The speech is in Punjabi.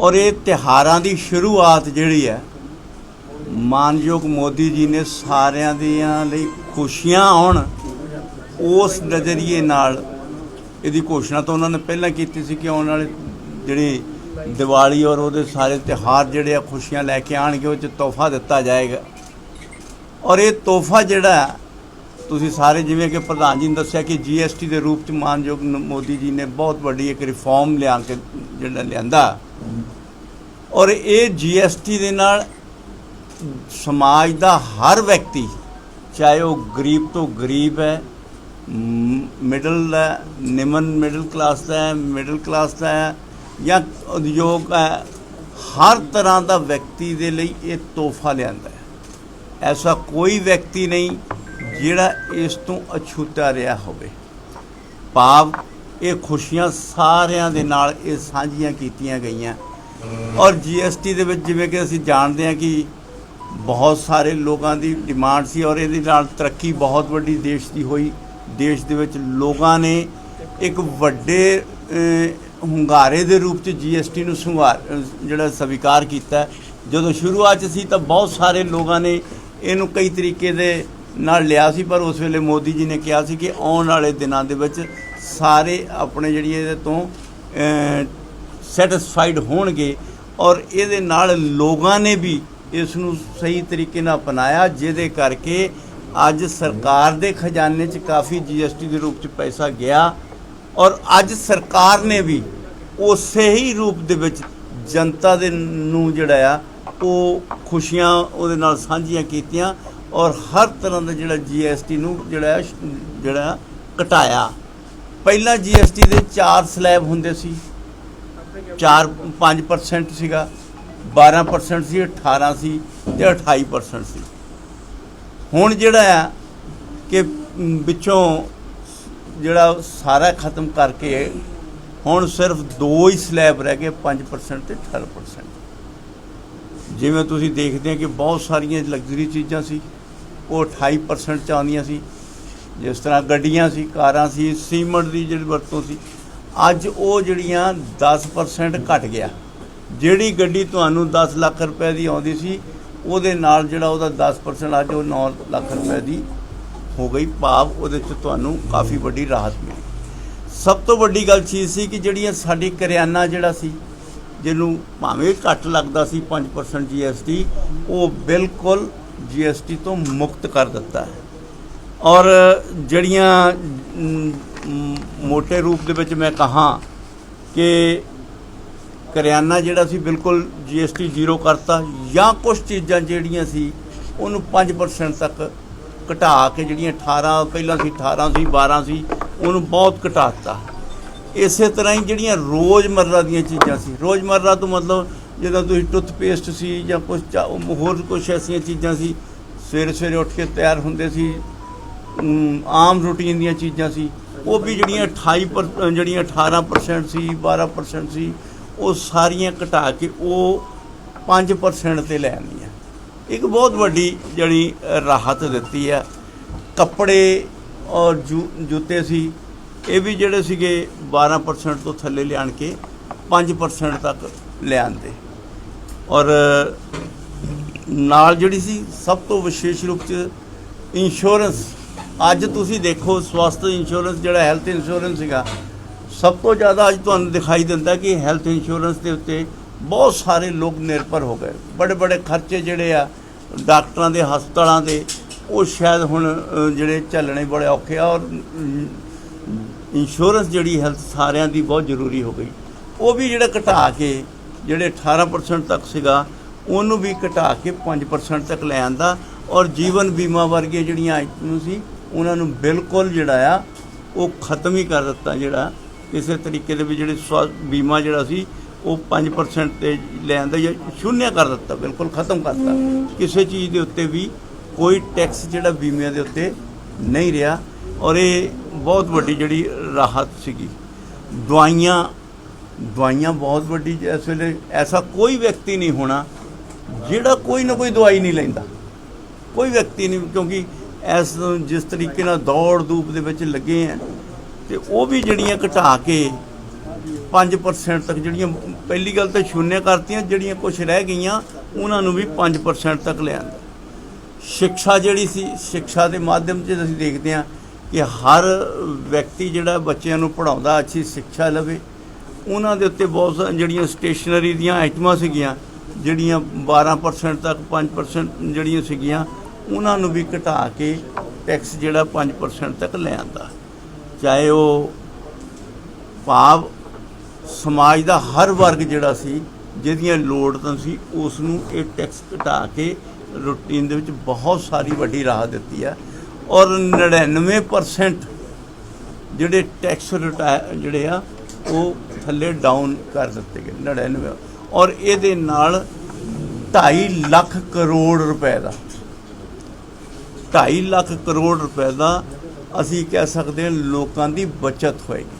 ਔਰ ਇਹ ਤਿਹਾਰਾਂ ਦੀ ਸ਼ੁਰੂਆਤ ਜਿਹੜੀ ਹੈ, ਮਾਨਯੋਗ ਮੋਦੀ ਜੀ ਨੇ ਸਾਰਿਆਂ ਦੀਆਂ ਲਈ ਖੁਸ਼ੀਆਂ ਆਉਣ, ਉਸ ਨਜ਼ਰੀਏ ਨਾਲ ਇਹਦੀ ਘੋਸ਼ਣਾ ਤਾਂ ਉਹਨਾਂ ਨੇ ਪਹਿਲਾਂ ਕੀਤੀ ਸੀ ਕਿ ਆਉਣ ਵਾਲੇ ਜਿਹੜੀ ਦੀਵਾਲੀ ਔਰ ਉਹਦੇ ਸਾਰੇ ਤਿਉਹਾਰ ਜਿਹੜੇ ਆ ਖੁਸ਼ੀਆਂ ਲੈ ਕੇ ਆਣਗੇ ਉਹ ਚ ਤੋਹਫਾ ਦਿੱਤਾ ਜਾਏਗਾ। ਔਰ ਇਹ ਤੋਹਫਾ ਜਿਹੜਾ ਤੁਸੀਂ ਸਾਰੇ ਜਿਵੇਂ ਕਿ ਪ੍ਰਧਾਨ ਜੀ ਨੇ ਦੱਸਿਆ ਕਿ ਜੀਐਸਟੀ ਦੇ ਰੂਪ ਚ ਮਾਨਯੋਗ ਮੋਦੀ ਜੀ ਨੇ ਬਹੁਤ ਵੱਡੀ ਇੱਕ ਰਿਫਾਰਮ ਲਿਆ ਕੇ ਜਿਹੜਾ ਲਿਆਂਦਾ। ਔਰ ਇਹ ਜੀਐਸਟੀ ਦੇ ਨਾਲ ਸਮਾਜ ਦਾ ਹਰ ਵਿਅਕਤੀ, ਚਾਹੇ ਉਹ ਗਰੀਬ ਤੋਂ ਗਰੀਬ ਹੈ ਮਿਡਲ ਹੈ, ਨਿਮਨ ਮਿਡਲ ਕਲਾਸ ਦਾ ਹੈ ਮਿਡਲ ਕਲਾਸ ਦਾ ਹੈ, ਜਾਂ ਉਦਯੋਗ ਹੈ, ਹਰ ਤਰ੍ਹਾਂ ਦਾ ਵਿਅਕਤੀ ਦੇ ਲਈ ਇਹ ਤੋਹਫਾ ਲਿਆਂਦਾ ਹੈ। ਐਸਾ ਕੋਈ ਵਿਅਕਤੀ ਨਹੀਂ ਜਿਹੜਾ ਇਸ ਤੋਂ ਅਛੂਤਾ ਰਿਹਾ ਹੋਵੇ। ਭਾਵ ਇਹ ਖੁਸ਼ੀਆਂ ਸਾਰਿਆਂ ਦੇ ਨਾਲ ਇਹ ਸਾਂਝੀਆਂ ਕੀਤੀਆਂ ਗਈਆਂ। ਔਰ ਜੀਐਸਟੀ ਦੇ ਵਿੱਚ ਜਿਵੇਂ ਕਿ ਅਸੀਂ ਜਾਣਦੇ ਹਾਂ ਕਿ ਬਹੁਤ ਸਾਰੇ ਲੋਕਾਂ ਦੀ ਡਿਮਾਂਡ ਸੀ ਔਰ ਇਹਦੇ ਨਾਲ ਤਰੱਕੀ ਬਹੁਤ ਵੱਡੀ ਦੇਸ਼ ਦੀ ਹੋਈ। ਦੇਸ਼ ਦੇ ਵਿੱਚ ਲੋਕਾਂ ਨੇ ਇੱਕ ਵੱਡੇ ਹੁੰਗਾਰੇ ਦੇ ਰੂਪ ਚ ਜੀਐਸਟੀ ਨੂੰ ਸੰਵਾਰ ਜਿਹੜਾ ਸਵੀਕਾਰ ਕੀਤਾ। ਜਦੋਂ ਸ਼ੁਰੂਆਤ 'ਚ ਸੀ ਤਾਂ ਬਹੁਤ ਸਾਰੇ ਲੋਕਾਂ ਨੇ ਇਹਨੂੰ ਕਈ ਤਰੀਕੇ ਦੇ ਨਾਲ ਲਿਆ ਸੀ, ਪਰ ਉਸ ਵੇਲੇ ਮੋਦੀ ਜੀ ਨੇ ਕਿਹਾ ਸੀ ਕਿ ਆਉਣ ਵਾਲੇ ਦਿਨਾਂ ਦੇ ਵਿੱਚ ਸਾਰੇ ਆਪਣੇ ਜਿਹੜੀ ਇਹਦੇ ਤੋਂ ਸੈਟੀਸਫਾਈਡ ਹੋਣਗੇ ਔਰ ਇਹਦੇ ਨਾਲ ਲੋਕਾਂ ਨੇ ਵੀ ਇਸ ਨੂੰ ਸਹੀ ਤਰੀਕੇ ਨਾਲ ਅਪਣਾਇਆ, ਜਿਹਦੇ ਕਰਕੇ ਅੱਜ ਸਰਕਾਰ ਦੇ ਖਜ਼ਾਨੇ 'ਚ ਕਾਫੀ ਜੀਐਸਟੀ ਦੇ ਰੂਪ 'ਚ ਪੈਸਾ ਗਿਆ ਔਰ ਅੱਜ ਸਰਕਾਰ ਨੇ ਵੀ ਉਸੇ ਹੀ ਰੂਪ ਦੇ ਵਿੱਚ ਜਨਤਾ ਦੇ ਨੂੰ ਜਿਹੜਾ ਆ, ਉਹ ਖੁਸ਼ੀਆਂ ਉਹਦੇ ਨਾਲ ਸਾਂਝੀਆਂ ਕੀਤੀਆਂ ਔਰ ਹਰ ਤਰ੍ਹਾਂ ਦਾ ਜਿਹੜਾ ਜੀਐਸਟੀ ਨੂੰ ਜਿਹੜਾ ਜਿਹੜਾ ਘਟਾਇਆ। ਪਹਿਲਾਂ ਜੀਐਸਟੀ ਦੇ 4 ਸਲੈਬ ਹੁੰਦੇ ਸੀ। 4 5% ਸੀਗਾ 12% ਸੀ 18 ਸੀ ਤੇ 28% ਸੀ। ਹੁਣ ਜਿਹੜਾ ਆ ਕਿ ਵਿੱਚੋਂ ਜਿਹੜਾ ਸਾਰਾ ਖਤਮ ਕਰਕੇ ਹੁਣ ਸਿਰਫ ਦੋ ਹੀ ਸਲੈਬ ਰਹਿ ਗਏ 5% ਤੇ 18% ਜਿਵੇਂ ਤੁਸੀਂ ਦੇਖਦੇ ਆ ਕਿ ਬਹੁਤ ਸਾਰੀਆਂ ਲਗਜ਼ਰੀ ਚੀਜ਼ਾਂ ਸੀ। ਉਹ 28% ਚ ਆਉਂਦੀਆਂ ਸੀ। ਜਿਸ ਤਰ੍ਹਾਂ ਗੱਡੀਆਂ ਸੀ, ਕਾਰਾਂ ਸੀ, ਸੀਮੈਂਟ ਦੀ ਜਿਹੜੀ ਵਰਤੋਂ ਸੀ, ਅੱਜ ਉਹ ਜਿਹੜੀਆਂ 10% ਘਟ ਗਿਆ। ਜਿਹੜੀ ਗੱਡੀ ਤੁਹਾਨੂੰ 10 ਲੱਖ ਰੁਪਏ ਦੀ ਆਉਂਦੀ ਸੀ, ਉਹਦੇ ਨਾਲ ਜਿਹੜਾ ਉਹਦਾ 10% ਅੱਜ ਉਹ 9 ਲੱਖ ਰੁਪਏ ਦੀ ਹੋ ਗਈ ਭਾਵ ਉਹਦੇ ਚ ਤੁਹਾਨੂੰ ਕਾਫੀ ਵੱਡੀ ਰਾਹਤ ਮਿਲੀ। ਸਭ ਤੋਂ ਵੱਡੀ ਗੱਲ ਚੀਜ਼ ਸੀ ਕਿ ਜਿਹੜੀਆਂ ਸਾਡੀ ਕਰਿਆਨਾ ਜਿਹੜਾ ਸੀ, ਜਿਹਨੂੰ ਭਾਵੇਂ ਘੱਟ ਲੱਗਦਾ ਸੀ 5% ਜੀਐਸਟੀ ਉਹ ਬਿਲਕੁਲ ਜੀਐਸਟੀ ਤੋਂ ਮੁਕਤ ਕਰ ਦਿੱਤਾ ਹੈ। ਔਰ ਜਿਹੜੀਆਂ ਮ, ਮੋٹے ਰੂਪ ਦੇ ਵਿੱਚ ਮੈਂ ਕਹਾਂ ਕਿ ਕਰਿਆਨਾ ਜਿਹੜਾ ਸੀ ਬਿਲਕੁਲ ਜੀਐਸਟੀ ਜ਼ੀਰੋ ਕਰਤਾ ਜਾਂ ਕੁਝ ਚੀਜ਼ਾਂ ਜਿਹੜੀਆਂ ਸੀ ਉਹਨੂੰ 5% ਤੱਕ ਘਟਾ ਕੇ ਜਿਹੜੀਆਂ 18 ਪਹਿਲਾਂ ਸੀ 18 ਸੀ 12 ਸੀ ਉਹਨੂੰ ਬਹੁਤ ਘਟਾਤਾ ਇਸੇ ਤਰ੍ਹਾਂ ਹੀ ਜਿਹੜੀਆਂ ਰੋਜ਼ਮਰਰਾ ਦੀਆਂ ਚੀਜ਼ਾਂ ਸੀ ਰੋਜ਼ਮਰਰਾ ਤੋਂ ਮਤਲਬ ਜਦੋਂ ਤੁਸੀਂ ਟੁੱਥਪੇਸਟ ਸੀ ਜਾਂ ਕੁਝ ਹੋਰ ਕੁਝ ਐਸੀਆਂ ਚੀਜ਼ਾਂ ਸੀ, ਸਵੇਰੇ ਸਵੇਰੇ ਉੱਠ ਕੇ ਤਿਆਰ ਹੁੰਦੇ ਸੀ ਆਮ ਰੂਟੀਨ ਦੀਆਂ ਚੀਜ਼ਾਂ ਸੀ, ਉਹ ਵੀ ਜਿਹੜੀਆਂ 28 ਪਰ- ਜਿਹੜੀਆਂ 18% ਸੀ 12% ਸੀ, ਉਹ ਸਾਰੀਆਂ ਘਟਾ ਕੇ ਉਹ 5% ਤੇ ਲੈ ਆਉਂਦੀਆਂ। ਇੱਕ ਬਹੁਤ ਵੱਡੀ ਜਿਹੜੀ ਰਾਹਤ ਦਿੱਤੀ ਆ। ਕੱਪੜੇ ਔਰ ਜੂ- ਜੁੱਤੇ ਸੀ, ਇਹ ਵੀ ਜਿਹੜੇ ਸੀਗੇ 12% ਤੋਂ ਥੱਲੇ ਲਿਆਣ ਕੇ 5% ਤੱਕ ਲਿਆਂਦੇ ਔਰ, ਨਾਲ ਜਿਹੜੀ ਸੀ, ਸਭ ਤੋਂ ਵਿਸ਼ੇਸ਼ ਰੂਪ ਚ ਇੰਸ਼ੋਰੈਂਸ ਅੱਜ ਤੁਸੀਂ ਦੇਖੋ, ਸਵਾਸਥ ਇੰਸ਼ੋਰੈਂਸ ਜਿਹੜਾ ਹੈਲਥ ਇੰਸ਼ੋਰੈਂਸ ਸੀਗਾ, ਸਭ ਤੋਂ ਜ਼ਿਆਦਾ ਅੱਜ ਤੁਹਾਨੂੰ ਦਿਖਾਈ ਦਿੰਦਾ ਕਿ ਹੈਲਥ ਇੰਸ਼ੋਰੈਂਸ ਦੇ ਉੱਤੇ ਬਹੁਤ ਸਾਰੇ ਲੋਕ ਨਿਰਭਰ ਹੋ ਗਏ। ਬੜੇ ਬੜੇ ਖਰਚੇ ਜਿਹੜੇ ਆ, ਡਾਕਟਰਾਂ ਦੇ, ਹਸਪਤਾਲਾਂ ਦੇ, ਉਹ ਸ਼ਾਇਦ ਹੁਣ ਜਿਹੜੇ ਝੱਲਣੇ ਬੜੇ ਔਖੇ ਆ ਔਰ ਇੰਸ਼ੋਰੈਂਸ ਜਿਹੜੀ ਹੈਲਥ ਸਾਰਿਆਂ ਦੀ ਬਹੁਤ ਜ਼ਰੂਰੀ ਹੋ ਗਈ। ਉਹ ਵੀ ਜਿਹੜਾ ਘਟਾ ਕੇ ਜਿਹੜੇ 18% ਤੱਕ ਸੀਗਾ ਉਹਨੂੰ ਵੀ ਘਟਾ ਕੇ 5% ਤੱਕ ਲੈ ਆਂਦਾ। ਔਰ ਜੀਵਨ ਬੀਮਾ ਵਰਗੇ ਜਿਹੜੀਆਂ ਆਈਟਮ ਸੀ ਉਹਨਾਂ ਨੂੰ ਬਿਲਕੁਲ ਜਿਹੜਾ ਆ ਉਹ ਖਤਮ ਹੀ ਕਰ ਦਿੱਤਾ ਜਿਹੜਾ। ਕਿਸੇ ਤਰੀਕੇ ਦੇ ਵੀ ਜਿਹੜੇ ਬੀਮਾ ਜਿਹੜਾ ਸੀ ਉਹ 5% ਤੇ ਲੈ ਆਂਦਾ ਜਾਂ ਸ਼ੂਨਿਆ ਕਰ ਦਿੱਤਾ ਬਿਲਕੁਲ ਖਤਮ ਕਰਤਾ ਕਿਸੇ ਚੀਜ਼ ਦੇ ਉੱਤੇ ਵੀ ਕੋਈ ਟੈਕਸ ਜਿਹੜਾ ਬੀਮੇ ਦੇ ਉੱਤੇ ਨਹੀਂ ਰਿਹਾ। ਔਰ ਇਹ ਬਹੁਤ ਵੱਡੀ ਜਿਹੜੀ ਰਾਹਤ ਸੀਗੀ। ਦਵਾਈਆਂ ਦਵਾਈਆਂ ਬਹੁਤ ਵੱਡੀ ਇਸ ਵੇਲੇ ਐਸਾ ਕੋਈ ਵਿਅਕਤੀ ਨਹੀਂ ਹੋਣਾ ਜਿਹੜਾ ਕੋਈ ਨਾ ਕੋਈ ਦਵਾਈ ਨਹੀਂ ਲੈਂਦਾ। ਕੋਈ ਵਿਅਕਤੀ ਨਹੀਂ, ਕਿਉਂਕਿ ਇਸ ਜਿਸ ਤਰੀਕੇ ਨਾਲ ਦੌੜ ਧੂਪ ਦੇ ਵਿੱਚ ਲੱਗੇ ਆ ਤੇ ਉਹ ਵੀ ਜਿਹੜੀਆਂ ਘਟਾ ਕੇ 5% ਤੱਕ ਜਿਹੜੀਆਂ ਪਹਿਲੀ ਗੱਲ ਤਾਂ ਸ਼ੂਨਿਆ ਕਰਤੀਆਂ, ਜਿਹੜੀਆਂ ਕੁਝ ਰਹਿ ਗਈਆਂ, ਉਹਨਾਂ ਨੂੰ ਵੀ 5% ਤੱਕ ਲਿਆਂਦਾ ਸਿੱਖਿਆ ਜਿਹੜੀ ਸੀ, ਸਿੱਖਿਆ ਦੇ ਮਾਧਿਅਮ 'ਚ ਅਸੀਂ ਦੇਖਦੇ ਹਾਂ ਕਿ ਹਰ ਵਿਅਕਤੀ ਜਿਹੜਾ ਬੱਚਿਆਂ ਨੂੰ ਪੜਾਉਂਦਾ ਅੱਛੀ ਸਿੱਖਿਆ ਲਵੇ ਉਹਨਾਂ ਦੇ ਉੱਤੇ ਬਹੁਤ ਸਾਰੀਆਂ ਜਿਹੜੀਆਂ ਸਟੇਸ਼ਨਰੀ ਦੀਆਂ ਆਈਟਮਾਂ ਸੀਗੀਆਂ, ਜਿਹੜੀਆਂ 12% ਤੱਕ 5% ਜਿਹੜੀਆਂ ਸੀਗੀਆਂ, ਉਹਨਾਂ ਨੂੰ ਵੀ ਘਟਾ ਕੇ ਟੈਕਸ ਜਿਹੜਾ 5% ਤੱਕ ਲੈ ਆਂਦਾ। ਚਾਹੇ ਉਹ ਭਾਵ ਸਮਾਜ ਦਾ ਹਰ ਵਰਗ ਜਿਹੜਾ ਸੀ, ਜਿਹਦੀਆਂ ਲੋੜਾਂ ਸੀ ਉਸ ਨੂੰ ਇਹ ਟੈਕਸ ਘਟਾ ਕੇ ਰੂਟੀਨ ਦੇ ਵਿੱਚ ਬਹੁਤ ਸਾਰੀ ਵੱਡੀ ਰਾਹਤ ਦਿੱਤੀ ਆ। ਔਰ 99% ਜਿਹੜੇ ਟੈਕਸ ਜਿਹੜੇ ਆ, ਉਹ ਥੱਲੇ ਡਾਊਨ ਕਰ ਦਿੱਤੇ ਗਏ 99 ਔਰ ਇਹਦੇ ਨਾਲ 2.5 ਲੱਖ ਕਰੋੜ ਰੁਪਏ ਦਾ 2.5 ਲੱਖ ਕਰੋੜ ਰੁਪਏ ਦਾ ਅਸੀਂ ਕਹਿ ਸਕਦੇ ਹਾਂ ਲੋਕਾਂ ਦੀ ਬਚਤ ਹੋਏਗੀ।